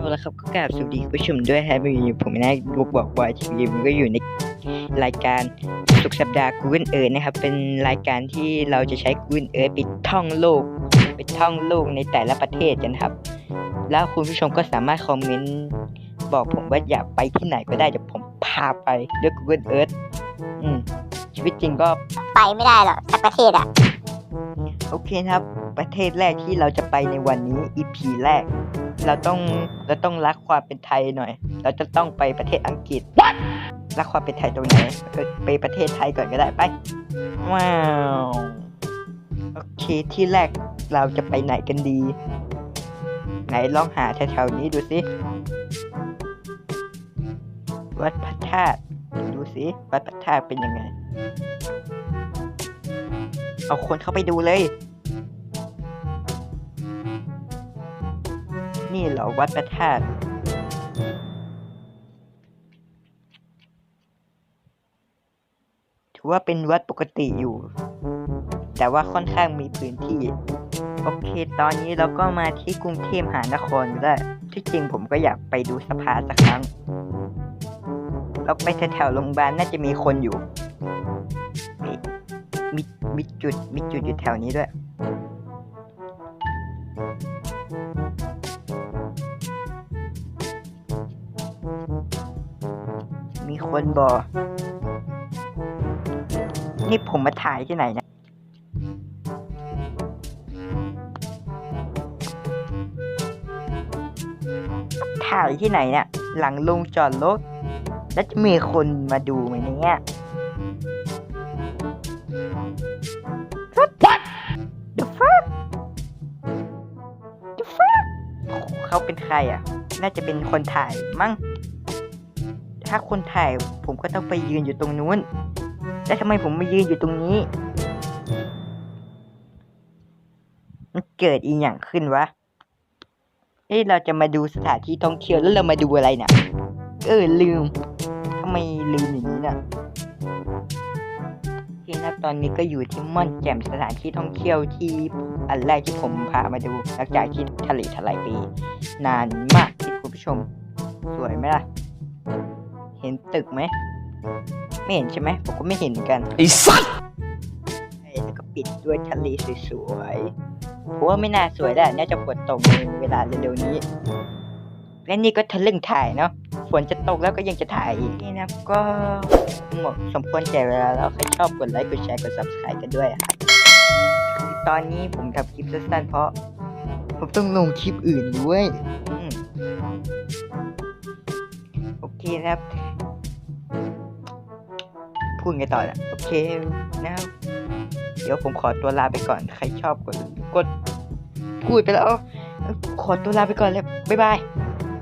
เอาละครับก็กราบสวัสดีผู้ชมด้วยครับวันนี้ผมนายบุกบอกบอยทีวีมันก็อยู่ในรายการสุขสัปดาห์ Google Earth นะครับ เป็นรายการที่เราจะใช้ Google Earth ไปท่องโลก ไปท่องโลกในแต่ละประเทศกันครับ แล้วคุณผู้ชมก็สามารถคอมเมนต์บอกผมว่าอยากไปที่ไหนก็ได้เดี๋ยวผมพาไปด้วย Google Earth อืมชีวิตจริงก็ไปไม่ได้หรอกสักประเทศอะ โอเคนะครับ ประเทศแรกที่เราจะไปในวันนี้ EP แรก เราต้องเราต้องรักความเป็นไทยหน่อย เราจะต้องไปประเทศอังกฤษรักความเป็นไทยตรงไหนไปประเทศไทยก่อนก็ได้ไป ว้าวโอเคที่แรกเราจะไปไหนกันดี ไหนลองหาแถวๆนี้ดูสิวัดพระธาตุดูสิวัดพระธาตุเป็นยังไง เอาคนเข้าไปดูเลย นี่เหรอวัดพระธาตุถือว่าเป็นวัดปกติอยู่ แต่ว่าค่อนข้างมีพื้นที่ โอเค ตอนนี้เราก็มาที่กรุงเทพมหานครได้วที่จริงผมก็อยากไปดูสภาสักครั้งเราไปแถวๆโรงพยาบาลน่าจะมีคนอยู่ มีมีจุดมีจุดอยู่แถวนี้ด้วย มีคนบอนี่ผมมาถ่ายที่ไหนนะถ่ายที่ไหนเนี่ยหลังลงจอดรถแล้วจะมีคนมาดูไหมเนี่ย What the fuck the fuck เขาเป็นใครอะ น่าจะเป็นคนถ่ายมั้ง ถ้าคนถ่ายผมก็ต้องไปยืนอยู่ตรงนู้น แล้วทำไมผมมายืนอยู่ตรงนี้ มันเกิดอีหยังขึ้นวะ เอ้เราจะมาดูสถานที่ท่องเที่ยวแล้วเรามาดูอะไรนะเออลืมทำไมลืมอย่างนี้น่ะ ที่นะตอนนี้ก็อยู่ที่ม่อนแจ่มสถานที่ท่องเที่ยวที่อันแรกที่ผมพามาดูหลังจากที่ทะเลทลายไปนานมากที่คุณผู้ชม สวยไหมล่ะ เห็นตึกไหม ไม่เห็นใช่ไหมผมก็ไม่เห็นเหมือนกันไอ้สัตว์ใช่แล้วก็ปิดด้วยทะเลสวยๆผมว่าไม่น่าสวยได้น่าจะฝนตกในเวลาเร็วๆนี้ และนี่ก็ทะลึ่งถ่ายเนาะ ฝนจะตกแล้วก็ยังจะถ่ายอีกนี่นะก็หมดสมควรแก่เวลาแล้วใครชอบกดไลค์กดแชร์กด subscribe กันด้วยครับตอนนี้ผมทำคลิปสั้นๆเพราะ ผมต้องลงคลิปอื่นด้วยอืมโอเคนะครับพูดไงต่อเนี่ยโอเคนะครับเดี๋ยวผมขอตัวลาไปก่อน ใครชอบกดกดพูดไปแล้วขอตัวลาไปก่อนเลยบ๊ายบาย